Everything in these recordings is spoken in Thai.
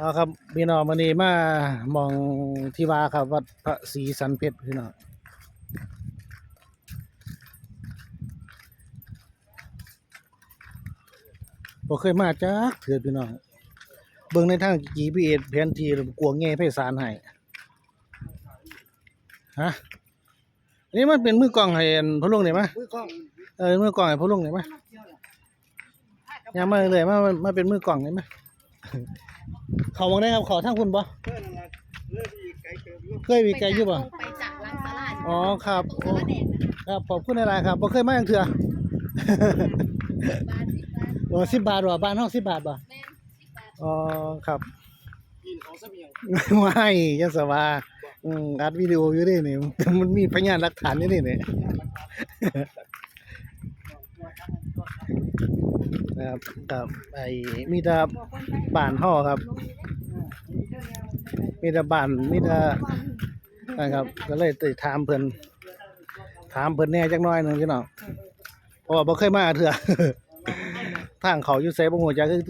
เอาครับพี่น้องวันนี้มามองที่ว่าครับวัดพระศรีสันเพชรพี่น้องบ่เคยมาจักเถื่อพี่น้องเบิ่งในทาง GPS แผนที่แล้วกลัวแง่ไพศาลให้ฮะอันนี่มันเป็นมือกล้องให้อันพ่อลุงได้มั้ยมือกล้องเออมือกล้องให้พ่อลุงได้มั้ยยังมาเลยมามามาเป็นมือกล้องได้มั้ย เขาวังได้ครับขอทั้งคุณบ่เคยมีไก่อยู่บปจอ๋อครับครับขอบคุณอะไรครับบ่เคยมาอย่างเถื่อโอ้สิบบาทหรอบ้านห้องสิบบาทบ่อ๋อครับไม่ยังสบายอัดวิดีโออยู่ดิเนี่ยมันมีพยานหลักฐานนี่เนี่ย นี่นี่ครับครับไอ้มีแต่บ้านห่อครับ มีแต่บ้านมีแต่นะครับ ก็เลยติถามเพิ่นถามเพิ่นแน่จักหน่อยหนึ่งพี่น้องเพราะว่าบ่เคยมาเทื่อทางเขาอยู่ไสบ่ฮู้จักคือ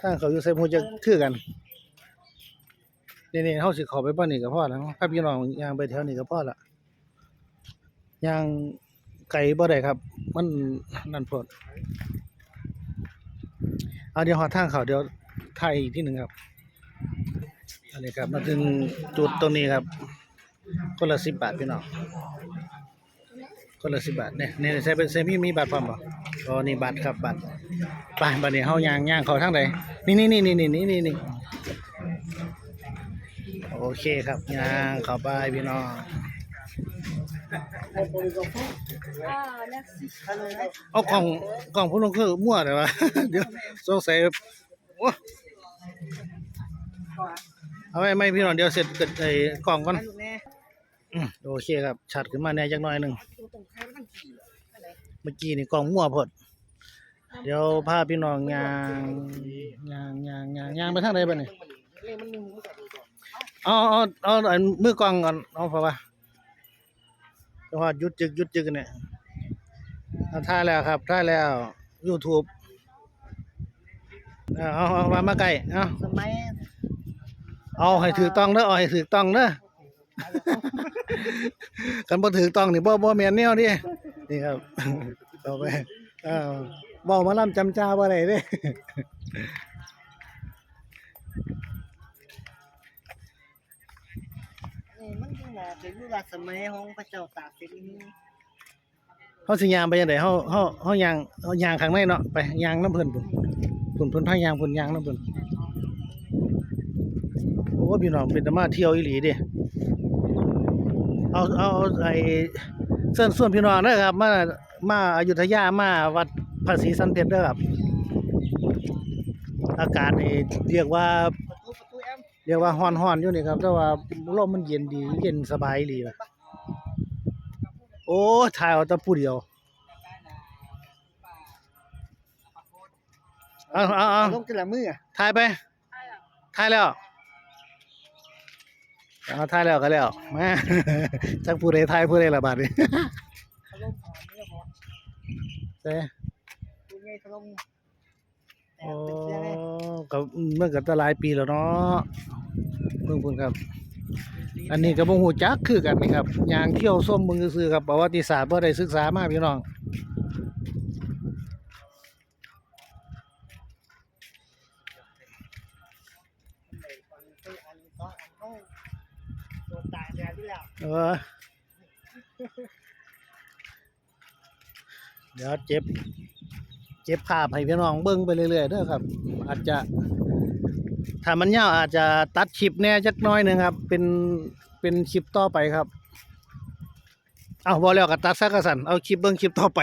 ทางเขาอยู่ไสบ่ฮู้จักคือกันนี่ๆเฮาสิเข้าไปบ้านนี่ก็พอแล้วถ้าพี่น้องย่างไปแถวนี้ก็พอละย่าง ไกลบ่ได้ครับ มันนั่นโพดเอาเดี๋ยวหอทางเขาเดี๋ยวถ่ายอีกทีหนึ่งครับอันนี้ครับมาถึงจุดตรงนี้ครับ คนละสิบบาทพี่น้องคนละสิบบาทเนี่ยเนี่ยใช้เป็นใช้มีมีบัตรพร้อมบ่อ๋อนี่บัตรครับบัตรไปบัตรนี้เฮายางย่างเขาทางใดนี่นี่นี่นี่นี่นี่นี่นี่โอเคครับย่างเขาไปพี่น้อง เอากล่องกล่องพวกน้องคือมั่วเลยวะเดี๋ยวสงสัยโอ้เอาไว้ไม่พี่น้องเดี๋ยวเสร็จเกิดไอ้กล่องก่อนอโอเคครับชัดขึ้นมาแน่จักหน่อยหนึ่งเมื่อกี้นี่กล่องมั่วพดเดี๋ยวพาพี่น้องยางยางยางยางยางไปทางใดบัดนี้เลยมันมีหูสัตว์ก่อนเอาเอาเอาอันมือกล้องก่อนเอาพอปะ จังหวะหยุดจึกหยุดจึกเนี่ยเอาถ่ายแล้วครับถ่ายแล้ว YouTube เอาเอาเอามามาใกล้เอาสมัยเอาให้ถือต้องเด้อเอาให้ถือต้องเด้อกันบ่ถือต้องนี่บ่บ่แม่นแนวดินี่ครับเอาไปอ้าวเว้ามาล่ำจำจาบ่ได้เด้ นี่มันคือว่าเป็นยุคสมัยของพระเจ้าตากสินเฮาสิยางไปจังได๋เฮาเฮาเฮายางเฮายางข้างในเนาะไปยางน้ำเพิ่นพุ่นพุ่นเพิ่นพายางพุ่นยางน้ำเพิ่นโอ้พี่น้องเป็นตามาเที่ยวอีหลีเด้เอาเอาเอาไอ้เชิญชวนพี่น้องเด้อครับมามาอยุธยามาวัดพระศรีสันเพชรเด้อครับ อากาศนี่เรียกว่า ระตูประตูแอมเรียกว่าฮ้อนๆอยู่นี่ครับ แต่ว่าลมมันเย็นดี เย็นสบายดีนะโอ้ถ่ายเอาแต่ผู้เดียวเอาเอาเอาลงแต่ละมืออะถ่ายไปถ่ายแล้วเอาถ่ายแล้วก็แล้วมาจักผู้ใดถ่ายผู้ใดละบาดนี้เขาลงของเรื่องของเด้ผู้ใหญ่เขาลงแอโอ้บเป็นเสียเลยก็เมื่อก็จะหลายปีแล้วเนาะ เพิ่งเพิ่นครับ อันนี้ก็บ่ฮู้จักคือกันนี่ครับยางเที่ยวส้มเบิ่งซื่อครับประวัติศาสตร์บ่ได้ศึกษามากพี่น้องเออเดี๋ยวเจ็บ เจ็บภาพให้พี่น้องเบิ่งไปเรื่อยๆเด้อครับ อาจจะ ถ้ามันยาวอาจจะตัดคลิปแน่จักน้อยหนึ่งครับ เป็นเป็นคลิปต่อไปครับ เอาบอแล้วก็ตัดซะกระสันเอาคลิปเบิ้งคลิปต่อไป